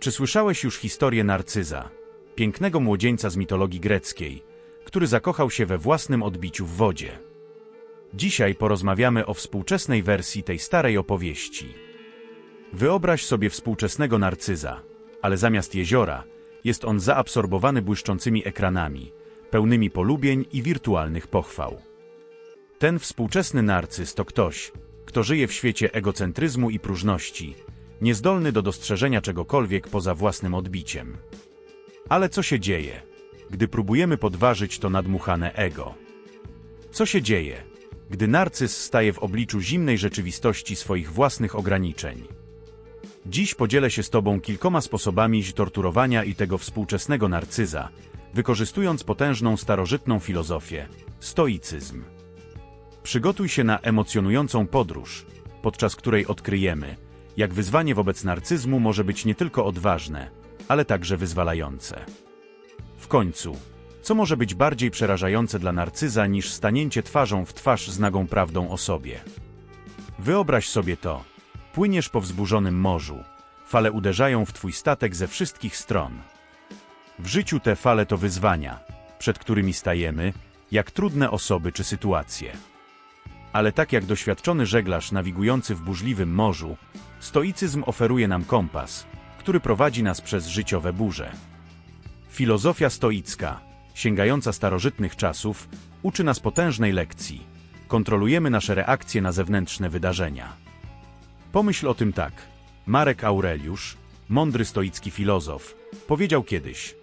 Czy słyszałeś już historię Narcyza, pięknego młodzieńca z mitologii greckiej, który zakochał się we własnym odbiciu w wodzie? Dzisiaj porozmawiamy o współczesnej wersji tej starej opowieści. Wyobraź sobie współczesnego Narcyza, ale zamiast jeziora jest on zaabsorbowany błyszczącymi ekranami, pełnymi polubień i wirtualnych pochwał. Ten współczesny narcyz to ktoś, kto żyje w świecie egocentryzmu i próżności, niezdolny do dostrzeżenia czegokolwiek poza własnym odbiciem. Ale co się dzieje, gdy próbujemy podważyć to nadmuchane ego? Co się dzieje, gdy narcyz staje w obliczu zimnej rzeczywistości swoich własnych ograniczeń? Dziś podzielę się z Tobą kilkoma sposobami torturowania i tego współczesnego narcyza, wykorzystując potężną starożytną filozofię stoicyzm. Przygotuj się na emocjonującą podróż, podczas której odkryjemy, jak wyzwanie wobec narcyzmu może być nie tylko odważne, ale także wyzwalające. W końcu, co może być bardziej przerażające dla narcyza niż stanięcie twarzą w twarz z nagą prawdą o sobie? Wyobraź sobie to. Płyniesz po wzburzonym morzu. Fale uderzają w twój statek ze wszystkich stron. W życiu te fale to wyzwania, przed którymi stajemy, jak trudne osoby czy sytuacje. Ale tak jak doświadczony żeglarz nawigujący w burzliwym morzu, stoicyzm oferuje nam kompas, który prowadzi nas przez życiowe burze. Filozofia stoicka, sięgająca starożytnych czasów, uczy nas potężnej lekcji. Kontrolujemy nasze reakcje na zewnętrzne wydarzenia. Pomyśl o tym tak. Marek Aureliusz, mądry stoicki filozof, powiedział kiedyś: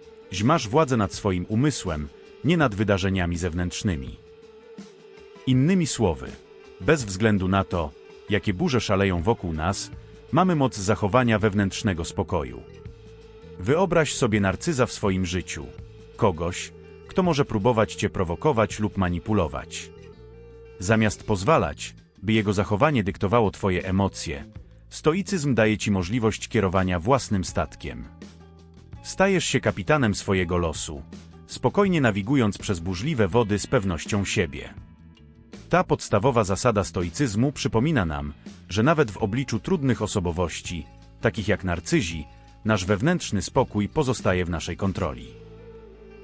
Masz władzę nad swoim umysłem, nie nad wydarzeniami zewnętrznymi. Innymi słowy, bez względu na to, jakie burze szaleją wokół nas, mamy moc zachowania wewnętrznego spokoju. Wyobraź sobie narcyza w swoim życiu, kogoś, kto może próbować cię prowokować lub manipulować. Zamiast pozwalać, by jego zachowanie dyktowało twoje emocje, stoicyzm daje ci możliwość kierowania własnym statkiem. Stajesz się kapitanem swojego losu, spokojnie nawigując przez burzliwe wody z pewnością siebie. Ta podstawowa zasada stoicyzmu przypomina nam, że nawet w obliczu trudnych osobowości, takich jak narcyzi, nasz wewnętrzny spokój pozostaje w naszej kontroli.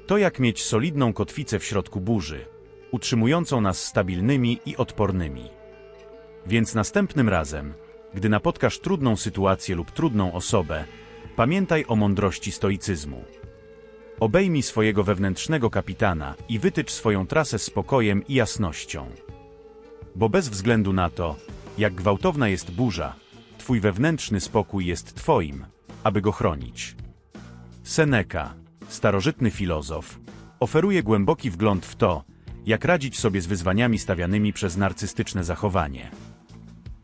To jak mieć solidną kotwicę w środku burzy, utrzymującą nas stabilnymi i odpornymi. Więc następnym razem, gdy napotkasz trudną sytuację lub trudną osobę, pamiętaj o mądrości stoicyzmu. Obejmij swojego wewnętrznego kapitana i wytycz swoją trasę spokojem i jasnością. Bo bez względu na to, jak gwałtowna jest burza, twój wewnętrzny spokój jest twoim, aby go chronić. Seneca, starożytny filozof, oferuje głęboki wgląd w to, jak radzić sobie z wyzwaniami stawianymi przez narcystyczne zachowanie.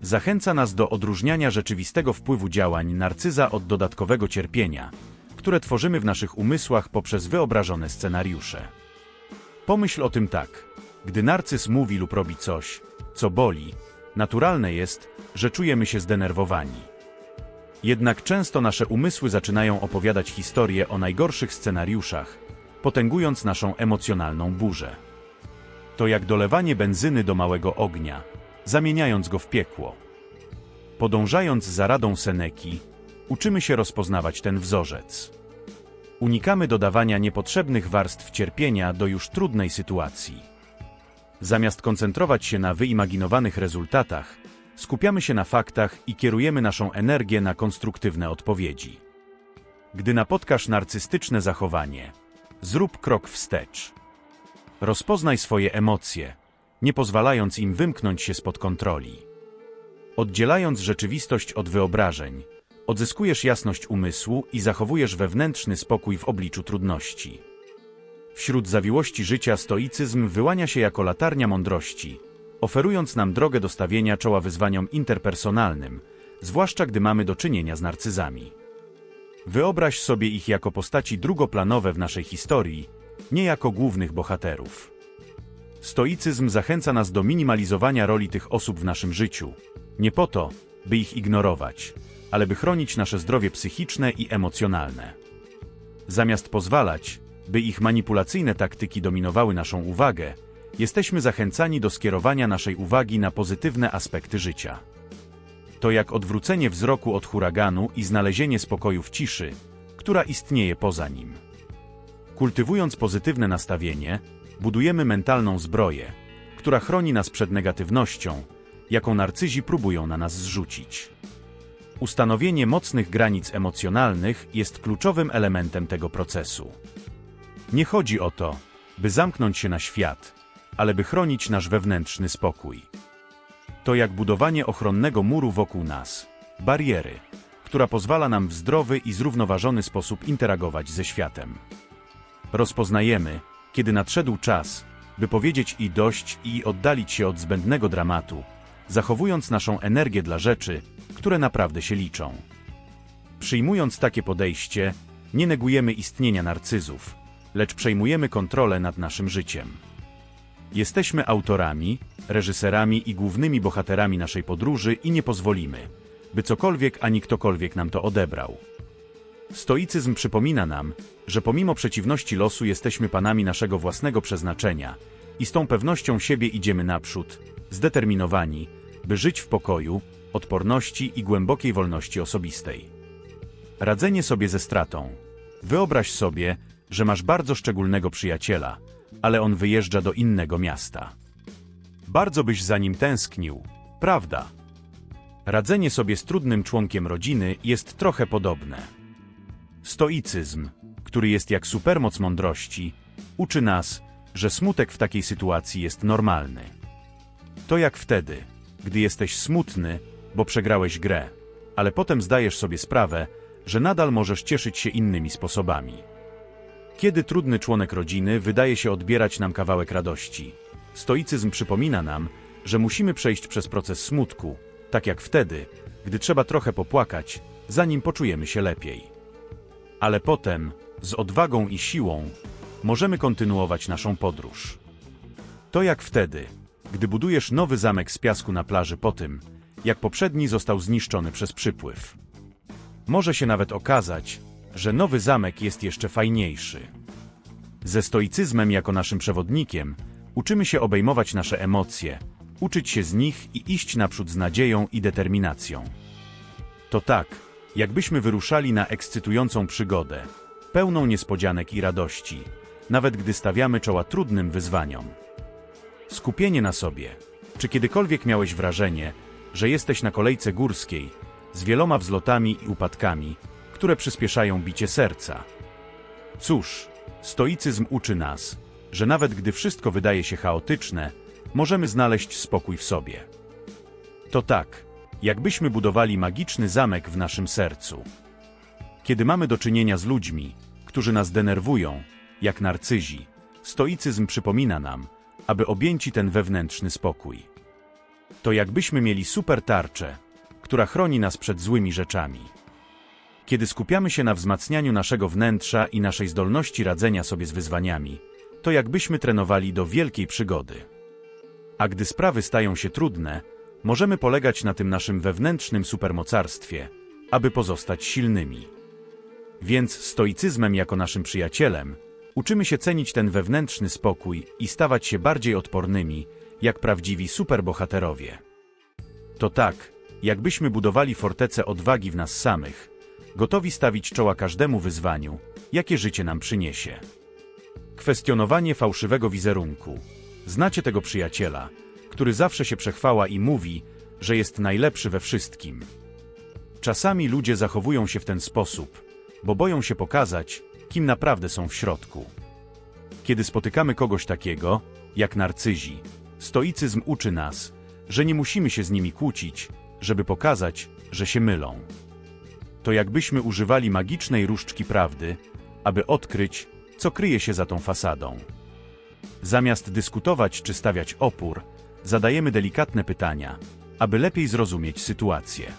Zachęca nas do odróżniania rzeczywistego wpływu działań narcyza od dodatkowego cierpienia, które tworzymy w naszych umysłach poprzez wyobrażone scenariusze. Pomyśl o tym tak. Gdy narcyz mówi lub robi coś, co boli, naturalne jest, że czujemy się zdenerwowani. Jednak często nasze umysły zaczynają opowiadać historie o najgorszych scenariuszach, potęgując naszą emocjonalną burzę. To jak dolewanie benzyny do małego ognia, zamieniając go w piekło. Podążając za radą Seneki, uczymy się rozpoznawać ten wzorzec. Unikamy dodawania niepotrzebnych warstw cierpienia do już trudnej sytuacji. Zamiast koncentrować się na wyimaginowanych rezultatach, skupiamy się na faktach i kierujemy naszą energię na konstruktywne odpowiedzi. Gdy napotkasz narcystyczne zachowanie, zrób krok wstecz. Rozpoznaj swoje emocje, nie pozwalając im wymknąć się spod kontroli. Oddzielając rzeczywistość od wyobrażeń, odzyskujesz jasność umysłu i zachowujesz wewnętrzny spokój w obliczu trudności. Wśród zawiłości życia stoicyzm wyłania się jako latarnia mądrości, oferując nam drogę do stawienia czoła wyzwaniom interpersonalnym, zwłaszcza gdy mamy do czynienia z narcyzami. Wyobraź sobie ich jako postaci drugoplanowe w naszej historii, nie jako głównych bohaterów. Stoicyzm zachęca nas do minimalizowania roli tych osób w naszym życiu, nie po to, by ich ignorować, ale by chronić nasze zdrowie psychiczne i emocjonalne. Zamiast pozwalać, by ich manipulacyjne taktyki dominowały naszą uwagę, jesteśmy zachęcani do skierowania naszej uwagi na pozytywne aspekty życia. To jak odwrócenie wzroku od huraganu i znalezienie spokoju w ciszy, która istnieje poza nim. Kultywując pozytywne nastawienie, budujemy mentalną zbroję, która chroni nas przed negatywnością, jaką narcyzi próbują na nas zrzucić. Ustanowienie mocnych granic emocjonalnych jest kluczowym elementem tego procesu. Nie chodzi o to, by zamknąć się na świat, ale by chronić nasz wewnętrzny spokój. To jak budowanie ochronnego muru wokół nas, bariery, która pozwala nam w zdrowy i zrównoważony sposób interagować ze światem. Rozpoznajemy, kiedy nadszedł czas, by powiedzieć i dość i oddalić się od zbędnego dramatu, zachowując naszą energię dla rzeczy, które naprawdę się liczą. Przyjmując takie podejście, nie negujemy istnienia narcyzów, lecz przejmujemy kontrolę nad naszym życiem. Jesteśmy autorami, reżyserami i głównymi bohaterami naszej podróży i nie pozwolimy, by cokolwiek ani ktokolwiek nam to odebrał. Stoicyzm przypomina nam, że pomimo przeciwności losu jesteśmy panami naszego własnego przeznaczenia i z tą pewnością siebie idziemy naprzód, zdeterminowani, by żyć w pokoju, odporności i głębokiej wolności osobistej. Radzenie sobie ze stratą. Wyobraź sobie, że masz bardzo szczególnego przyjaciela, ale on wyjeżdża do innego miasta. Bardzo byś za nim tęsknił, prawda? Radzenie sobie z trudnym członkiem rodziny jest trochę podobne. Stoicyzm, który jest jak supermoc mądrości, uczy nas, że smutek w takiej sytuacji jest normalny. To jak wtedy, gdy jesteś smutny, bo przegrałeś grę, ale potem zdajesz sobie sprawę, że nadal możesz cieszyć się innymi sposobami. Kiedy trudny członek rodziny wydaje się odbierać nam kawałek radości, stoicyzm przypomina nam, że musimy przejść przez proces smutku, tak jak wtedy, gdy trzeba trochę popłakać, zanim poczujemy się lepiej. Ale potem, z odwagą i siłą, możemy kontynuować naszą podróż. To jak wtedy, gdy budujesz nowy zamek z piasku na plaży po tym, jak poprzedni został zniszczony przez przypływ. Może się nawet okazać, że nowy zamek jest jeszcze fajniejszy. Ze stoicyzmem jako naszym przewodnikiem uczymy się obejmować nasze emocje, uczyć się z nich i iść naprzód z nadzieją i determinacją. To tak, jakbyśmy wyruszali na ekscytującą przygodę, pełną niespodzianek i radości, nawet gdy stawiamy czoła trudnym wyzwaniom. Skupienie na sobie. Czy kiedykolwiek miałeś wrażenie, że jesteś na kolejce górskiej, z wieloma wzlotami i upadkami, które przyspieszają bicie serca? Cóż, stoicyzm uczy nas, że nawet gdy wszystko wydaje się chaotyczne, możemy znaleźć spokój w sobie. To tak, jakbyśmy budowali magiczny zamek w naszym sercu. Kiedy mamy do czynienia z ludźmi, którzy nas denerwują, jak narcyzi, stoicyzm przypomina nam, aby objęci ten wewnętrzny spokój. To jakbyśmy mieli super tarczę, która chroni nas przed złymi rzeczami. Kiedy skupiamy się na wzmacnianiu naszego wnętrza i naszej zdolności radzenia sobie z wyzwaniami, to jakbyśmy trenowali do wielkiej przygody. A gdy sprawy stają się trudne, możemy polegać na tym naszym wewnętrznym supermocarstwie, aby pozostać silnymi. Więc stoicyzmem jako naszym przyjacielem uczymy się cenić ten wewnętrzny spokój i stawać się bardziej odpornymi, jak prawdziwi superbohaterowie. To tak, jakbyśmy budowali fortecę odwagi w nas samych, gotowi stawić czoła każdemu wyzwaniu, jakie życie nam przyniesie. Kwestionowanie fałszywego wizerunku. Znacie tego przyjaciela, który zawsze się przechwała i mówi, że jest najlepszy we wszystkim. Czasami ludzie zachowują się w ten sposób, bo boją się pokazać, kim naprawdę są w środku. Kiedy spotykamy kogoś takiego, jak narcyzi, stoicyzm uczy nas, że nie musimy się z nimi kłócić, żeby pokazać, że się mylą. To jakbyśmy używali magicznej różdżki prawdy, aby odkryć, co kryje się za tą fasadą. Zamiast dyskutować czy stawiać opór, zadajemy delikatne pytania, aby lepiej zrozumieć sytuację.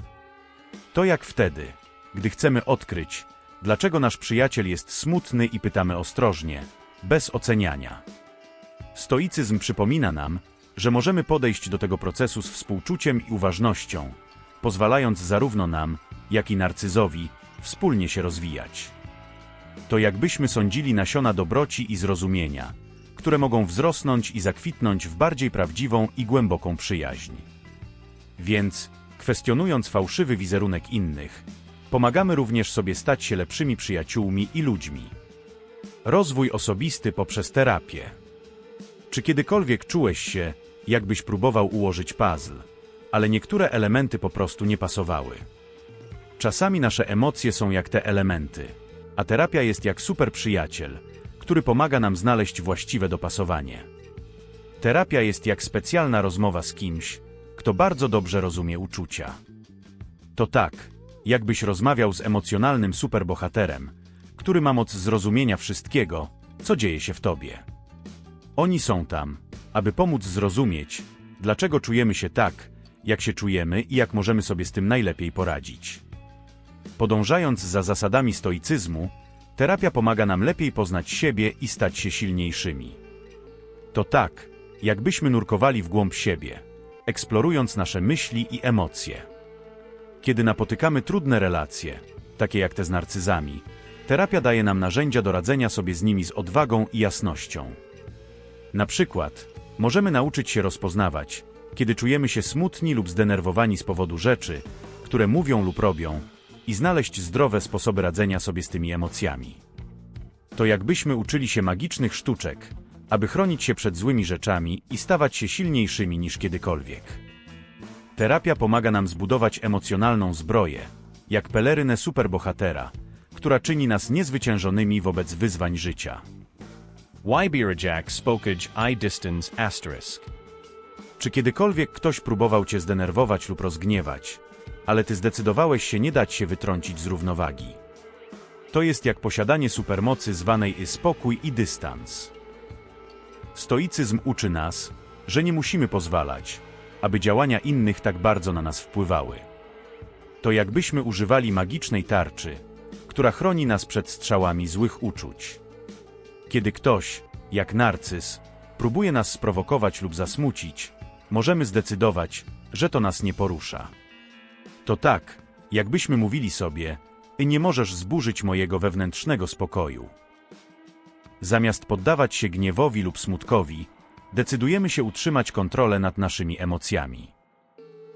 To jak wtedy, gdy chcemy odkryć, dlaczego nasz przyjaciel jest smutny i pytamy ostrożnie, bez oceniania. Stoicyzm przypomina nam, że możemy podejść do tego procesu z współczuciem i uważnością, pozwalając zarówno nam, jak i narcyzowi wspólnie się rozwijać. To jakbyśmy sądzili nasiona dobroci i zrozumienia, które mogą wzrosnąć i zakwitnąć w bardziej prawdziwą i głęboką przyjaźń. Więc, Kwestionując fałszywy wizerunek innych, pomagamy również sobie stać się lepszymi przyjaciółmi i ludźmi. Rozwój osobisty poprzez terapię. Czy kiedykolwiek czułeś się, jakbyś próbował ułożyć puzzle, ale niektóre elementy po prostu nie pasowały? Czasami nasze emocje są jak te elementy, a terapia jest jak super przyjaciel, który pomaga nam znaleźć właściwe dopasowanie. Terapia jest jak specjalna rozmowa z kimś, kto bardzo dobrze rozumie uczucia. To tak, jakbyś rozmawiał z emocjonalnym superbohaterem, który ma moc zrozumienia wszystkiego, co dzieje się w tobie. Oni są tam, aby pomóc zrozumieć, dlaczego czujemy się tak, jak się czujemy i jak możemy sobie z tym najlepiej poradzić. Podążając za zasadami stoicyzmu, terapia pomaga nam lepiej poznać siebie i stać się silniejszymi. To tak, jakbyśmy nurkowali w głąb siebie, eksplorując nasze myśli i emocje. Kiedy napotykamy trudne relacje, takie jak te z narcyzami, terapia daje nam narzędzia do radzenia sobie z nimi z odwagą i jasnością. Na przykład, możemy nauczyć się rozpoznawać, kiedy czujemy się smutni lub zdenerwowani z powodu rzeczy, które mówią lub robią, i znaleźć zdrowe sposoby radzenia sobie z tymi emocjami. To jakbyśmy uczyli się magicznych sztuczek, aby chronić się przed złymi rzeczami i stawać się silniejszymi niż kiedykolwiek. Terapia pomaga nam zbudować emocjonalną zbroję, jak pelerynę superbohatera, która czyni nas niezwyciężonymi wobec wyzwań życia. Wybirajak spokage i distance asterisk. Czy kiedykolwiek ktoś próbował cię zdenerwować lub rozgniewać, ale ty zdecydowałeś się nie dać się wytrącić z równowagi? To jest jak posiadanie supermocy zwanej i spokój i dystans. Stoicyzm uczy nas, że nie musimy pozwalać, aby działania innych tak bardzo na nas wpływały. To jakbyśmy używali magicznej tarczy, która chroni nas przed strzałami złych uczuć. Kiedy ktoś, jak narcyz, próbuje nas sprowokować lub zasmucić, możemy zdecydować, że to nas nie porusza. To tak, jakbyśmy mówili sobie, nie możesz zburzyć mojego wewnętrznego spokoju. Zamiast poddawać się gniewowi lub smutkowi, decydujemy się utrzymać kontrolę nad naszymi emocjami.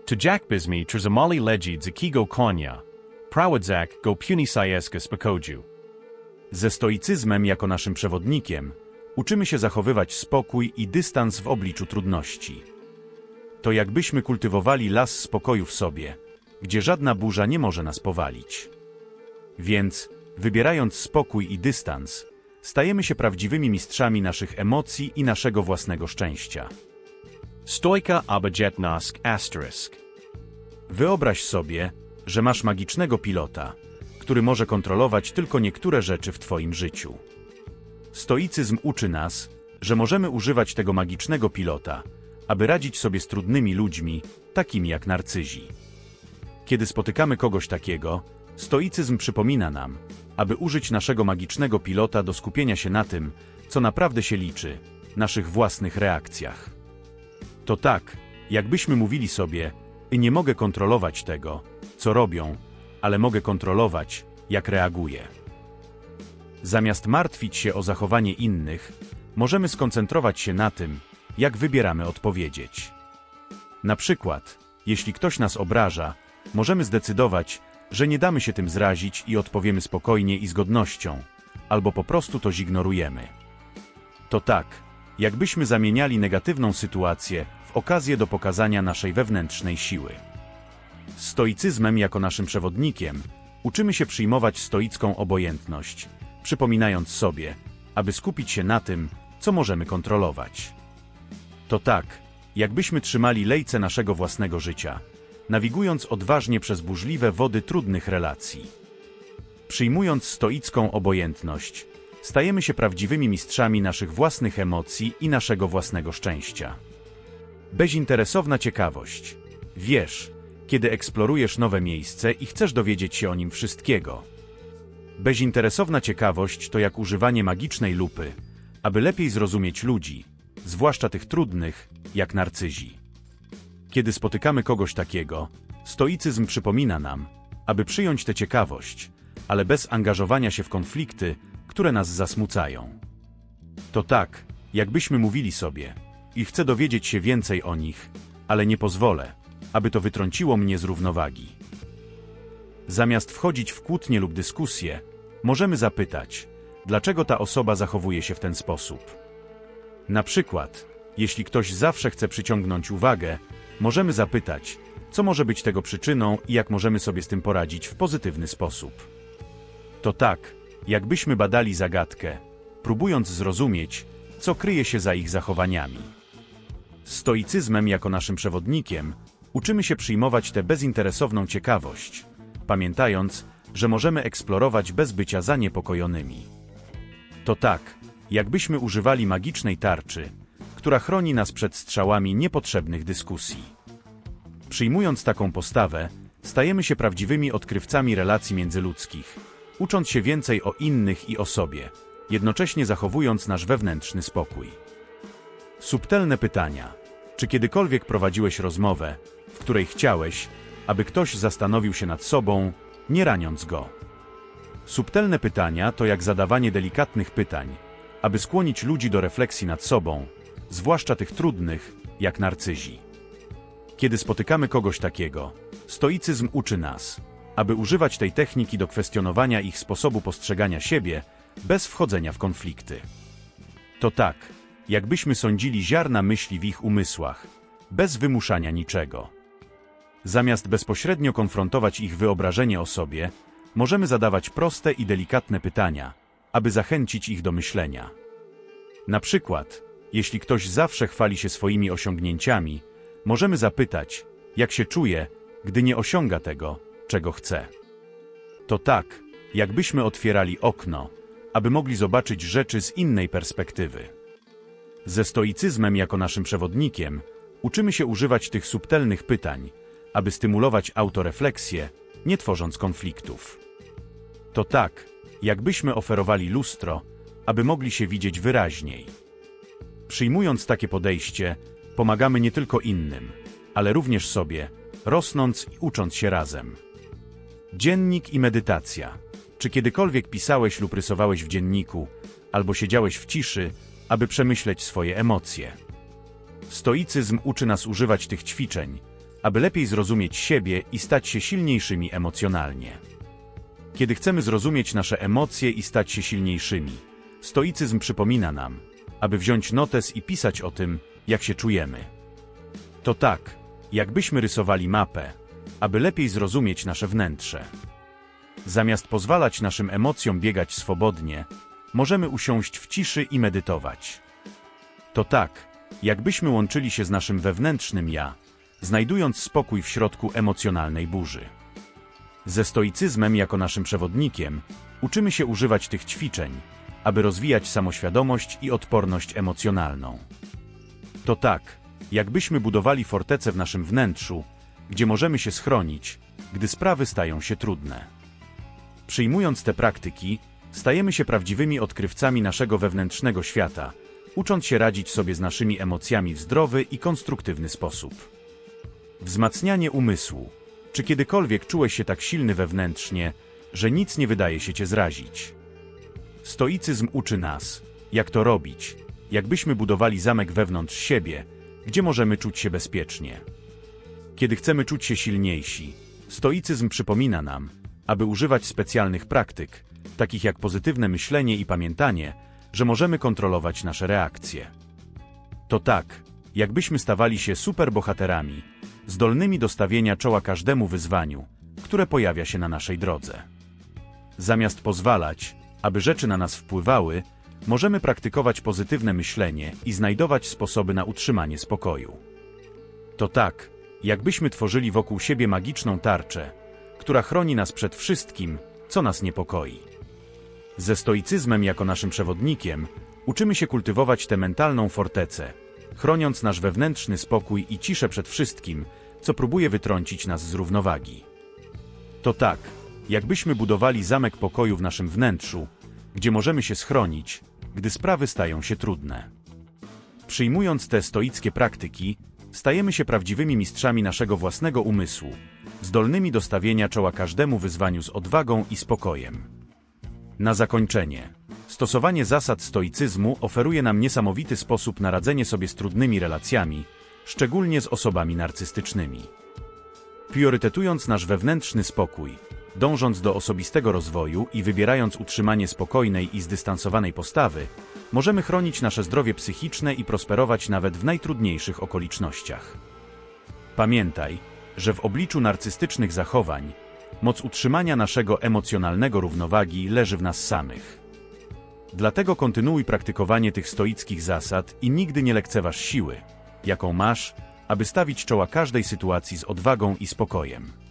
To Jack Bismi Trzamali Legid Zakigo Konya. Prawadzak go Punisieska Spakoju. Ze stoicyzmem jako naszym przewodnikiem uczymy się zachowywać spokój i dystans w obliczu trudności. To jakbyśmy kultywowali las spokoju w sobie, gdzie żadna burza nie może nas powalić. Więc, wybierając spokój i dystans, stajemy się prawdziwymi mistrzami naszych emocji i naszego własnego szczęścia. Stoika Abajetnask asterisk. Wyobraź sobie, że masz magicznego pilota, który może kontrolować tylko niektóre rzeczy w Twoim życiu. Stoicyzm uczy nas, że możemy używać tego magicznego pilota, aby radzić sobie z trudnymi ludźmi, takimi jak narcyzi. Kiedy spotykamy kogoś takiego, stoicyzm przypomina nam, aby użyć naszego magicznego pilota do skupienia się na tym, co naprawdę się liczy, naszych własnych reakcjach. To tak, jakbyśmy mówili sobie, nie mogę kontrolować tego, co robią, ale mogę kontrolować, jak reaguję. Zamiast martwić się o zachowanie innych, możemy skoncentrować się na tym, jak wybieramy odpowiedzieć. Na przykład, jeśli ktoś nas obraża, możemy zdecydować, że nie damy się tym zrazić i odpowiemy spokojnie i z godnością, albo po prostu to zignorujemy. To tak, jakbyśmy zamieniali negatywną sytuację w okazję do pokazania naszej wewnętrznej siły. Stoicyzmem jako naszym przewodnikiem uczymy się przyjmować stoicką obojętność, przypominając sobie, aby skupić się na tym, co możemy kontrolować. To tak, jakbyśmy trzymali lejce naszego własnego życia, nawigując odważnie przez burzliwe wody trudnych relacji. Przyjmując stoicką obojętność, stajemy się prawdziwymi mistrzami naszych własnych emocji i naszego własnego szczęścia. Bezinteresowna ciekawość. Wiesz, kiedy eksplorujesz nowe miejsce i chcesz dowiedzieć się o nim wszystkiego. Bezinteresowna ciekawość to jak używanie magicznej lupy, aby lepiej zrozumieć ludzi, zwłaszcza tych trudnych, jak narcyzi. Kiedy spotykamy kogoś takiego, stoicyzm przypomina nam, aby przyjąć tę ciekawość, ale bez angażowania się w konflikty, które nas zasmucają. To tak, jakbyśmy mówili sobie, i chcę dowiedzieć się więcej o nich, ale nie pozwolę, aby to wytrąciło mnie z równowagi. Zamiast wchodzić w kłótnie lub dyskusję, możemy zapytać, dlaczego ta osoba zachowuje się w ten sposób. Na przykład, jeśli ktoś zawsze chce przyciągnąć uwagę, możemy zapytać, co może być tego przyczyną i jak możemy sobie z tym poradzić w pozytywny sposób. To tak, jakbyśmy badali zagadkę, próbując zrozumieć, co kryje się za ich zachowaniami. Stoicyzmem jako naszym przewodnikiem uczymy się przyjmować tę bezinteresowną ciekawość, pamiętając, że możemy eksplorować bez bycia zaniepokojonymi. To tak, jakbyśmy używali magicznej tarczy, która chroni nas przed strzałami niepotrzebnych dyskusji. Przyjmując taką postawę, stajemy się prawdziwymi odkrywcami relacji międzyludzkich, ucząc się więcej o innych i o sobie, jednocześnie zachowując nasz wewnętrzny spokój. Subtelne pytania. Czy kiedykolwiek prowadziłeś rozmowę, w której chciałeś, aby ktoś zastanowił się nad sobą, nie raniąc go? Subtelne pytania to jak zadawanie delikatnych pytań, aby skłonić ludzi do refleksji nad sobą, zwłaszcza tych trudnych, jak narcyzi. Kiedy spotykamy kogoś takiego, stoicyzm uczy nas, aby używać tej techniki do kwestionowania ich sposobu postrzegania siebie bez wchodzenia w konflikty. To tak, jakbyśmy sądzili ziarna myśli w ich umysłach, bez wymuszania niczego. Zamiast bezpośrednio konfrontować ich wyobrażenie o sobie, możemy zadawać proste i delikatne pytania, aby zachęcić ich do myślenia. Na przykład, jeśli ktoś zawsze chwali się swoimi osiągnięciami, możemy zapytać, jak się czuje, gdy nie osiąga tego, czego chce. To tak, jakbyśmy otwierali okno, aby mogli zobaczyć rzeczy z innej perspektywy. Ze stoicyzmem jako naszym przewodnikiem uczymy się używać tych subtelnych pytań, aby stymulować autorefleksję, nie tworząc konfliktów. To tak, jakbyśmy oferowali lustro, aby mogli się widzieć wyraźniej. Przyjmując takie podejście, pomagamy nie tylko innym, ale również sobie, rosnąc i ucząc się razem. Dziennik i medytacja. Czy kiedykolwiek pisałeś lub rysowałeś w dzienniku, albo siedziałeś w ciszy, aby przemyśleć swoje emocje? Stoicyzm uczy nas używać tych ćwiczeń, aby lepiej zrozumieć siebie i stać się silniejszymi emocjonalnie. Kiedy chcemy zrozumieć nasze emocje i stać się silniejszymi, stoicyzm przypomina nam, aby wziąć notes i pisać o tym, jak się czujemy. To tak, jakbyśmy rysowali mapę, aby lepiej zrozumieć nasze wnętrze. Zamiast pozwalać naszym emocjom biegać swobodnie, możemy usiąść w ciszy i medytować. To tak, jakbyśmy łączyli się z naszym wewnętrznym ja, znajdując spokój w środku emocjonalnej burzy. Ze stoicyzmem jako naszym przewodnikiem uczymy się używać tych ćwiczeń, aby rozwijać samoświadomość i odporność emocjonalną. To tak, jakbyśmy budowali fortecę w naszym wnętrzu, gdzie możemy się schronić, gdy sprawy stają się trudne. Przyjmując te praktyki, stajemy się prawdziwymi odkrywcami naszego wewnętrznego świata, ucząc się radzić sobie z naszymi emocjami w zdrowy i konstruktywny sposób. Wzmacnianie umysłu. Czy kiedykolwiek czułeś się tak silny wewnętrznie, że nic nie wydaje się cię zrazić? Stoicyzm uczy nas, jak to robić, jakbyśmy budowali zamek wewnątrz siebie, gdzie możemy czuć się bezpiecznie. Kiedy chcemy czuć się silniejsi, stoicyzm przypomina nam, aby używać specjalnych praktyk, takich jak pozytywne myślenie i pamiętanie, że możemy kontrolować nasze reakcje. To tak, jakbyśmy stawali się superbohaterami, zdolnymi do stawienia czoła każdemu wyzwaniu, które pojawia się na naszej drodze. Zamiast pozwalać, aby rzeczy na nas wpływały, możemy praktykować pozytywne myślenie i znajdować sposoby na utrzymanie spokoju. To tak, jakbyśmy tworzyli wokół siebie magiczną tarczę, która chroni nas przed wszystkim, co nas niepokoi. Ze stoicyzmem jako naszym przewodnikiem uczymy się kultywować tę mentalną fortecę, chroniąc nasz wewnętrzny spokój i ciszę przed wszystkim, co próbuje wytrącić nas z równowagi. To tak, jakbyśmy budowali zamek pokoju w naszym wnętrzu, gdzie możemy się schronić, gdy sprawy stają się trudne. Przyjmując te stoickie praktyki, stajemy się prawdziwymi mistrzami naszego własnego umysłu, zdolnymi do stawienia czoła każdemu wyzwaniu z odwagą i spokojem. Na zakończenie. Stosowanie zasad stoicyzmu oferuje nam niesamowity sposób na radzenie sobie z trudnymi relacjami, szczególnie z osobami narcystycznymi. Priorytetując nasz wewnętrzny spokój, dążąc do osobistego rozwoju i wybierając utrzymanie spokojnej i zdystansowanej postawy, możemy chronić nasze zdrowie psychiczne i prosperować nawet w najtrudniejszych okolicznościach. Pamiętaj, że w obliczu narcystycznych zachowań moc utrzymania naszego emocjonalnego równowagi leży w nas samych. Dlatego kontynuuj praktykowanie tych stoickich zasad i nigdy nie lekceważ siły, jaką masz, aby stawić czoła każdej sytuacji z odwagą i spokojem.